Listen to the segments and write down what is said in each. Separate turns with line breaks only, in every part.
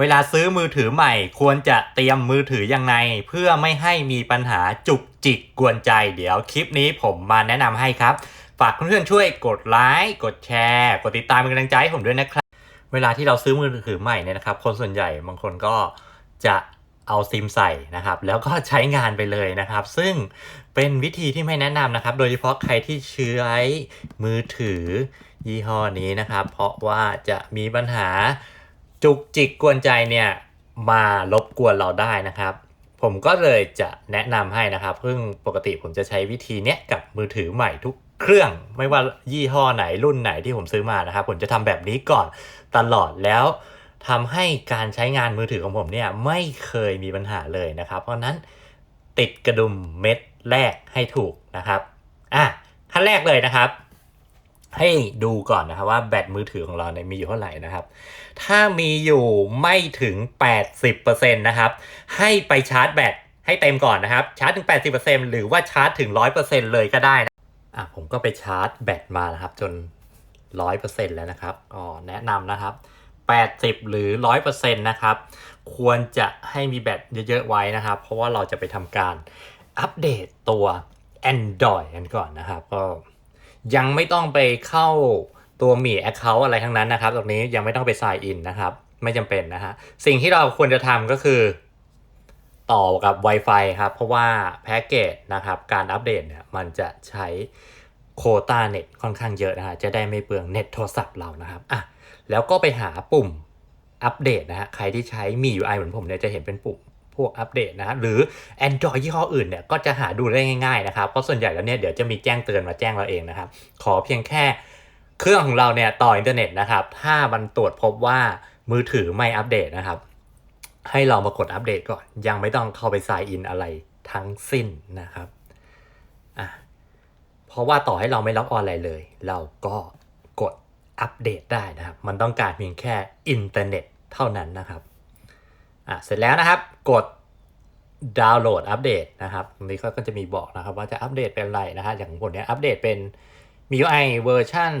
เวลาซื้อมือถือใหม่ควรจะเตรียมมือถือยังไง เพื่อไม่ให้มีปัญหาจุกจิกกวนใจ เดี๋ยวคลิปนี้ผมมาแนะนำให้ครับ ฝากเพื่อนๆช่วยกดไลค์กดแชร์ กดติดตามเป็นกำลังใจให้ผมด้วยนะครับ เวลาที่เราซื้อมือถือใหม่เนี่ยนะครับ คนส่วนใหญ่บางคนก็จะเอาซิมใส่นะครับแล้วก็ใช้งานไปเลยนะครับ ซึ่งเป็นวิธีที่ไม่แนะนำนะครับ โดยเฉพาะใครที่ใช้มือถือยี่ห้อนี้นะครับ เพราะว่าจะมีปัญหา จุกจิกกวนใจเนี่ยมารบกวนเราได้นะครับ ผมก็เลยจะแนะนำให้นะครับซึ่งปกติผมจะใช้วิธีเนี้ยกับมือถือใหม่ทุกเครื่องไม่ว่ายี่ห้อไหนรุ่นไหนที่ผมซื้อมานะครับ ผมจะทำแบบนี้ก่อนตลอดแล้วทำให้การใช้งานมือถือของผมเนี่ยไม่เคยมีปัญหาเลยนะครับ เพราะฉะนั้นติดกระดุมเม็ดแรกให้ถูกนะครับอะขั้นแรกเลยนะครับ ให้ดูก่อนนะครับว่าแบตมือถือของเราเนี่ยมีอยู่เท่าไหร่นะครับ ถ้ามีอยู่ไม่ถึง 80%นะครับ ให้ไปชาร์จแบตให้เต็มก่อนนะครับ ชาร์จถึง 80%หรือว่าชาร์จถึง 100%เลยก็ได้นะอะผมก็ไปชาร์จแบตมานะครับ จน 100%แล้วนะครับก็แนะนำนะครับ 80 หรือ 100%นะครับ ควรจะให้มีแบตเยอะๆไว้นะครับ เพราะว่าเราจะไปทำการอัปเดตตัว Android กันก่อนนะครับก็ ยังไม่ต้องไปเข้าตัวมี Account อะไรทั้งนั้นนะครับ ตรงนี้ยังไม่ต้องไป sign in นะครับ ไม่จำเป็นนะฮะ สิ่งที่เราควรจะทำก็คือ ต่อกับ Wi-Fi ครับ เพราะว่าแพ็กเกจนะครับ การอัปเดตเนี่ยมันจะใช้โควตาเน็ตค่อนข้างเยอะนะฮะ จะได้ไม่เปลืองเน็ตโทรศัพท์เรานะครับ อะ แล้วก็ไปหาปุ่มอัปเดตนะฮะ ใครที่ใช้มี UI เหมือนผมเนี่ยจะเห็นเป็นปุ่ม พวกอัปเดตนะฮะหรือ Android ยี่ห้ออื่นเนี่ยก็จะหาดูได้ง่ายๆนะครับเพราะส่วนใหญ่แล้วเนี่ยเดี๋ยวจะมีแจ้งเตือนมาแจ้งเราเองนะครับ ขอเพียงแค่เครื่องของเราเนี่ยต่ออินเทอร์เน็ตนะครับ ถ้ามันตรวจพบว่ามือถือไม่อัปเดตนะครับ ให้เรามากดอัปเดตก่อน ยังไม่ต้องเข้าไป sign in อะไรทั้งสิ้นนะครับอะเพราะว่าต่อให้เราไม่ล็อกออนอะไรเลย เราก็กดอัปเดตได้นะครับ มันต้องการเพียงแค่อินเทอร์เน็ตเท่านั้นนะครับ อะเสร็จแล้วนะครับกดดาวน์โหลดอัปเดตนะครับตรงนี้ก็จะมีบอกนะครับว่าจะอัปเดตเป็นอะไรนะฮะอย่างผมเนี้ยอัปเดตเป็น MIUI เวอร์ชัน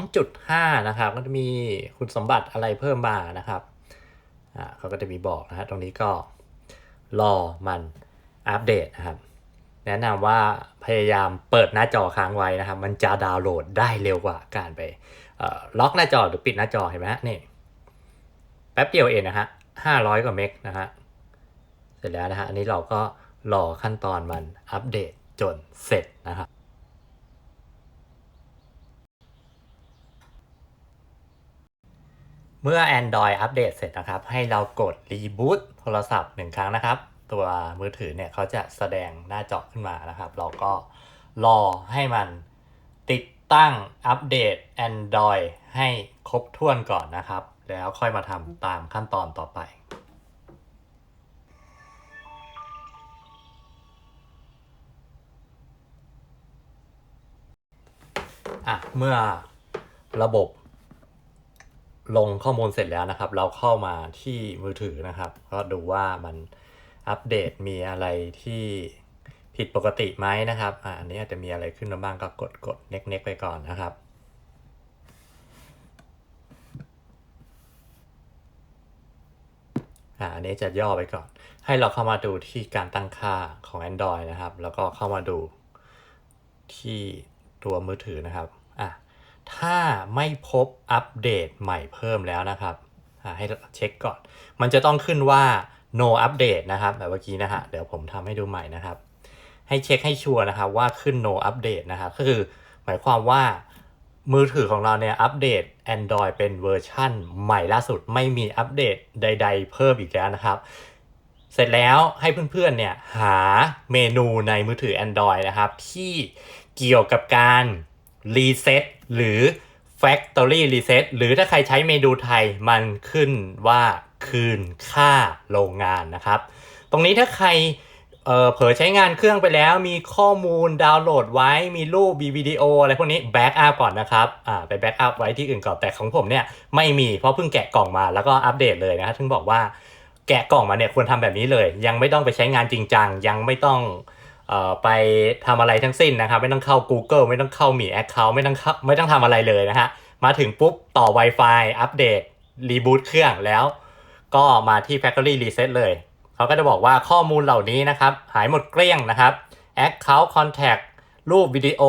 12.5 นะครับก็จะมีคุณสมบัติอะไรเพิ่มมานะครับอ่าเขาก็จะมีบอกนะฮะตรงนี้ก็รอมันอัปเดตนะครับ แนะนำว่าพยายามเปิดหน้าจอค้างไว้นะครับ มันจะดาวน์โหลดได้เร็วกว่าการไปล็อกหน้าจอหรือปิดหน้าจอเห็นไหมฮะนี่แป๊บเดียวเองนะฮะ 500 กว่าเมกนะฮะ เสร็จแล้วนะฮะ อันนี้เราก็รอขั้นตอนมันอัปเดตจนเสร็จนะครับเมื่อ Android อัปเดตเสร็จนะครับ ให้เรากด Reboot โทรศัพท์หนึ่งครั้งนะครับ ตัวมือถือเนี่ยเขาจะแสดงหน้าจอขึ้นมานะครับ เราก็รอให้มันติดตั้งอัปเดต Android ให้ครบถ้วนก่อนนะครับ แล้วค่อยมาทำตามขั้นตอนต่อไปอะเมื่อระบบลงข้อมูลเสร็จแล้วนะครับ เราเข้ามาที่มือถือนะครับ ก็ดูว่ามันอัปเดตมีอะไรที่ผิดปกติไหมนะครับอ่าอันนี้อาจจะมีอะไรขึ้นมาบ้างก็กดกดเน็กเน็กไปก่อนนะครับ อ่าอันนี้จะย่อไปก่อน ให้เราเข้ามาดูที่การตั้งค่าของ Android นะครับ แล้วก็เข้ามาดูที่ตัวมือถือนะครับอะถ้าไม่พบอัปเดตใหม่เพิ่มแล้วนะครับอะให้เช็คก่อน มันจะต้องขึ้นว่า no update นะครับแบบเมื่อกี้นะฮะเดี๋ยวผมทำให้ดูใหม่นะครับ ให้เช็คให้ชัวร์นะครับว่าขึ้น no update นะครับก็คือหมายความว่า มือถือของเราเนี่ยอัปเดต Android เป็นเวอร์ชั่นใหม่ล่าสุดไม่มีอัปเดตใด ๆ เพิ่มอีกแล้วนะครับ เสร็จแล้วให้เพื่อนๆเนี่ยหาเมนูในมือถือ Android นะครับ ที่เกี่ยวกับการรีเซ็ตหรือ Factory Reset หรือถ้าใครใช้เมนูไทยมันขึ้นว่าคืนค่าโรงงานนะครับ ตรงนี้ถ้าใคร เออเผลอใช้งานเครื่องไปแล้วมีข้อมูลดาวน์โหลดไว้มีรูปมีวิดีโออะไรพวกนี้แบ็กอัพก่อนนะครับอ่าไปแบ็กอัพไว้ที่อื่นก่อนแต่ของผมเนี่ยไม่มีเพราะเพิ่งแกะกล่องมาแล้วก็อัปเดตเลยนะครับถึงบอกว่าแกะกล่องมาเนี่ยควรทำแบบนี้เลย ยังไม่ต้องไปใช้งานจริงจังยังไม่ต้องเอ่อไปทำอะไรทั้งสิ้นนะครับ ไม่ต้องเข้า Google ไม่ต้องเข้ามี Account ไม่ต้องไม่ต้องทำอะไรเลยนะฮะมาถึงปุ๊บต่อ Wi-Fi อัปเดตรีบูตเครื่องแล้ว ก็มาที่ Factory Reset เลย เขาก็จะบอกว่าข้อมูลเหล่านี้นะครับ หายหมดเกลี้ยงนะครับ Account Contact รูปวิดีโอ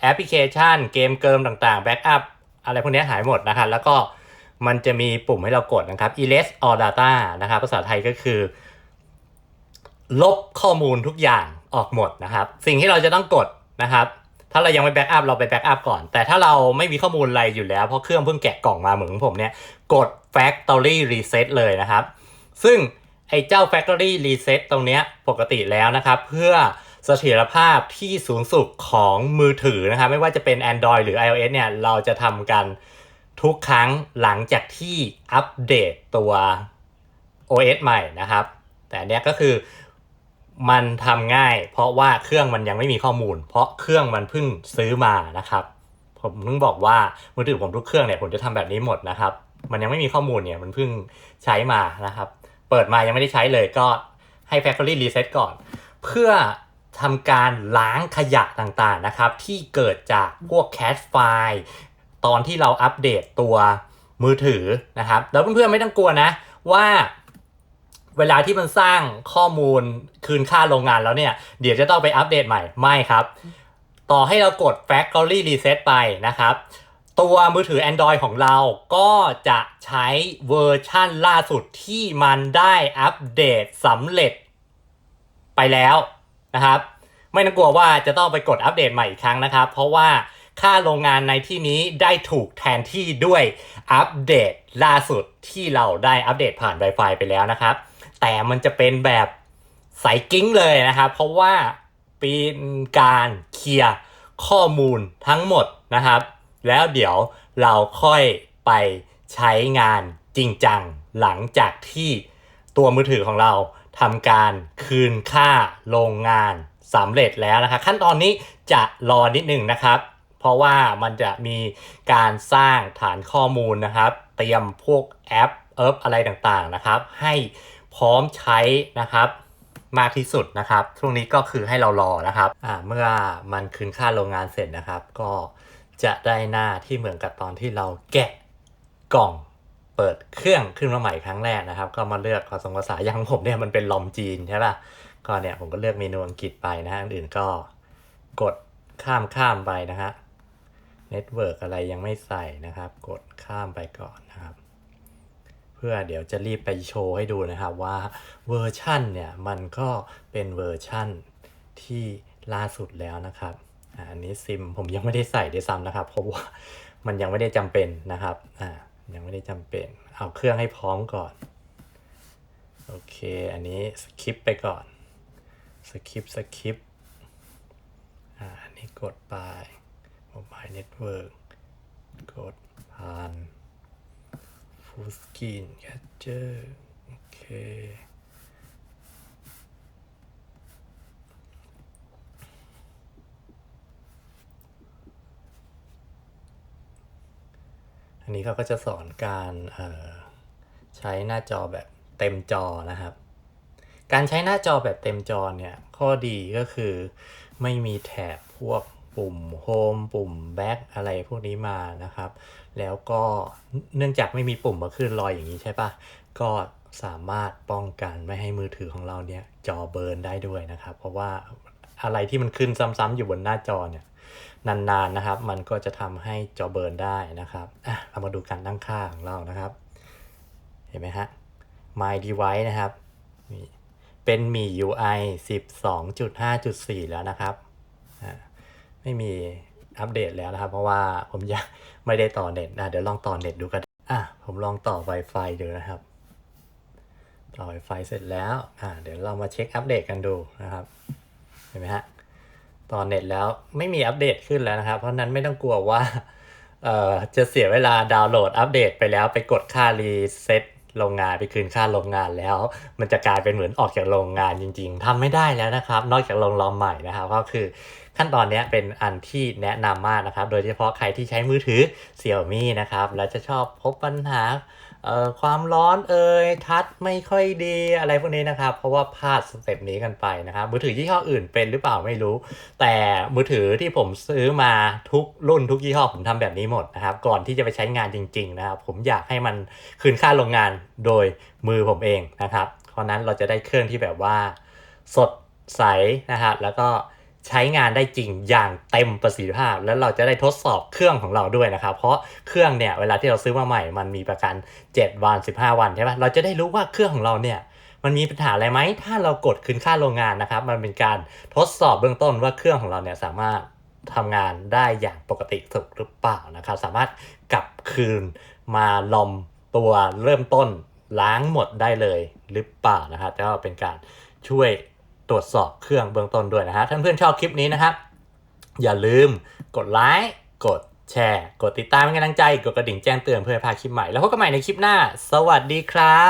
แอปพลิเคชัน เกมเกิมต่างๆ Backup อะไรพวกนี้หายหมดนะครับแล้วก็มันจะมีปุ่มให้เรากดนะครับ erase all data นะครับ ภาษาไทยก็คือ ลบข้อมูลทุกอย่างออกหมดนะครับ สิ่งที่เราจะต้องกดนะครับ ถ้าเรายังไม่แบ็กอัพเราไปแบ็กอัพก่อน แต่ถ้าเราไม่มีข้อมูลอะไรอยู่แล้ว เพราะเครื่องเพิ่งแกะกล่องมาเหมือนของผมเนี่ย กด factory reset เลยนะครับ ซึ่ง ไอ้เจ้า factory reset ตรงเนี้ยปกติแล้วนะครับเพื่อเสถียรภาพที่สูงสุดของมือถือนะครับไม่ว่าจะเป็น Android หรือ iOS เนี่ยเราจะทำกันทุกครั้งหลังจากที่อัปเดตตัว OS ใหม่นะครับ แต่เนี้ยก็คือมันทำง่าย เพราะว่าเครื่องมันยังไม่มีข้อมูล เพราะเครื่องมันเพิ่งซื้อมานะครับ ผมเพิ่งบอกว่ามือถือผมทุกเครื่องเนี่ยผมจะทำแบบนี้หมดนะครับ มันยังไม่มีข้อมูลเนี่ยมันเพิ่งใช้มานะครับ เปิดมายังไม่ได้ใช้เลยก็ให้ Factory Reset ก่อน เพื่อทำการล้างขยะต่างๆนะครับ ที่เกิดจากพวกแคชไฟล์ตอนที่เราอัปเดตตัวมือถือนะครับ แล้วเพื่อนๆไม่ต้องกลัวนะว่าเวลาที่มันสร้างข้อมูลคืนค่าโรงงานแล้วเนี่ย เดี๋ยวจะต้องไปอัปเดตใหม่ ไม่ครับ ต่อให้เรากด Factory Reset ไปนะครับ ตัวมือถือ Android ของเราก็จะใช้เวอร์ชั่นล่าสุดที่มันได้อัปเดตสำเร็จไปแล้วนะครับ ไม่ต้องกลัวว่าจะต้องไปกดอัปเดตใหม่อีกครั้งนะครับ เพราะว่าค่าโรงงานในที่นี้ได้ถูกแทนที่ด้วยอัปเดตล่าสุดที่เราได้อัปเดตผ่าน Wi-Fi ไปแล้วนะครับ แต่มันจะเป็นแบบใสกิ้งเลยนะครับ เพราะว่าเป็นการเคลียร์ข้อมูลทั้งหมดนะครับ แล้วเดี๋ยวเราค่อยไปใช้งานจริงจังหลังจากที่ตัวมือถือของเราทำการคืนค่าโรงงานสำเร็จแล้วนะครับขั้นตอนนี้จะรอนิดหนึ่งนะครับ เพราะว่ามันจะมีการสร้างฐานข้อมูลนะครับ เตรียมพวกแอปเอิบอะไรต่างๆนะครับ ให้พร้อมใช้นะครับมากที่สุดนะครับช่วงนี้ก็คือให้เรารอนะครับอ่าเมื่อมันคืนค่าโรงงานเสร็จนะครับ ก็ จะได้หน้าที่เหมือนกับตอนที่เราแกะกล่องเปิดเครื่องขึ้นมาใหม่ครั้งแรกนะครับ ก็มาเลือกภาษาภาษาอย่างผมเนี่ยมันเป็นลอมจีนใช่ป่ะก็เนี่ยผมก็เลือกเมนูอังกฤษไปนะฮะอื่นก็กดข้ามข้ามไปนะฮะเน็ตเวิร์กอะไรยังไม่ใส่นะครับ กดข้ามไปก่อนนะครับ เพื่อเดี๋ยวจะรีบไปโชว์ให้ดูนะครับว่าเวอร์ชั่นเนี่ย มันก็เป็นเวอร์ชั่นที่ล่าสุดแล้วนะครับ อันนี้ซิมผมยังไม่ได้ใส่ด้วยซ้ำนะครับ เพราะว่ามันยังไม่ได้จำเป็นนะครับอ่ายังไม่ได้จำเป็น เอาเครื่องให้พร้อมก่อน โอเค อันนี้สคิปไปก่อน สคิปสคิปอ่าอันนี้กดไป Mobile Network กดผ่าน full screen capture โอเค อันนี้เขาก็จะสอนการใช้หน้าจอแบบเต็มจอนะครับ การใช้หน้าจอแบบเต็มจอเนี่ย ข้อดีก็คือไม่มีแถบพวกปุ่มโฮมปุ่มแบ็กอะไรพวกนี้มานะครับ แล้วก็เนื่องจากไม่มีปุ่มมาขึ้นลอยอย่างนี้ใช่ปะก็สามารถป้องกันไม่ให้มือถือของเราเนี่ยจอเบิร์นได้ด้วยนะครับ เพราะว่าอะไรที่มันขึ้นซ้ำๆอยู่บนหน้าจอเนี่ย นานๆนะครับ มันก็จะทำให้จอเบิร์นได้นะครับอะเรามาดูการตั้งค่าของเรานะครับ เห็นไหมฮะ My Device นะครับเป็นมี UI 12.5.4 แล้วนะครับไม่มีอัปเดตแล้วนะครับ เพราะว่าผมยังไม่ได้ต่อเน็ตนะเดี๋ยวลองต่อเน็ตดูกันอะผมลองต่อ Wi-Fi ดูนะครับ ต่อ Wi-Fi เสร็จแล้วอ่าเดี๋ยวเรามาเช็คอัปเดตกันดูนะครับ เห็นไหมฮะ ตอนเน็ตแล้วไม่มีอัปเดตขึ้นแล้วนะครับ เพราะนั้นไม่ต้องกลัวว่าเอ่อจะเสียเวลาดาวน์โหลดอัปเดตไปแล้วไปกดค่ารีเซ็ตโรงงานไปคืนค่าโรงงานแล้ว มันจะกลายเป็นเหมือนออกจากโรงงานจริง ๆทำไม่ได้แล้วนะครับ นอกจากลงลอมใหม่นะครับก็คือขั้นตอนนี้เป็นอันที่แนะนำมากนะครับ โดยเฉพาะใครที่ใช้มือถือ Xiaomi นะครับ แล้วจะชอบพบปัญหา ความร้อนเอ่ยทัชไม่ค่อยดีอะไรพวกนี้นะครับ เพราะว่าพลาดสเต็ปนี้กันไปนะครับมือถือยี่ห้ออื่นเป็นหรือเปล่าไม่รู้ แต่มือถือที่ผมซื้อมาทุกรุ่นทุกยี่ห้อผมทำแบบนี้หมดนะครับ ก่อนที่จะไปใช้งานจริง ๆ นะครับ ผมอยากให้มันคืนค่าโรงงานโดยมือผมเองนะครับ เพราะนั้นเราจะได้เครื่องที่แบบว่าสดใสนะฮะแล้วก็ ใช้งานได้จริงอย่างเต็มประสิทธิภาพ แล้วเราจะได้ทดสอบเครื่องของเราด้วยนะครับ เพราะเครื่องเนี่ยเวลาที่เราซื้อมาใหม่ มันมีประกัน 7 วัน 15 วันใช่ไหมเราจะได้รู้ว่าเครื่องของเราเนี่ยมันมีปัญหาอะไรไหม ถ้าเรากดคืนค่าโรงงานนะครับ มันเป็นการทดสอบเบื้องต้นว่าเครื่องของเราเนี่ยสามารถทำงานได้อย่างปกติสุขหรือเปล่านะครับ สามารถกลับคืนมาลอมตัวเริ่มต้นล้างหมดได้เลยหรือเปล่านะครับก็เป็นการช่วย ตรวจสอบเครื่องเบื้องต้นด้วยนะฮะ ถ้าเพื่อนชอบคลิปนี้นะครับ อย่าลืมกดไลค์กดแชร์ กดติดตามเป็นกำลังใจ กดกระดิ่งแจ้งเตือนเพื่อไม่พลาดคลิปใหม่ แล้วพบกันใหม่ในคลิปหน้า สวัสดีครับ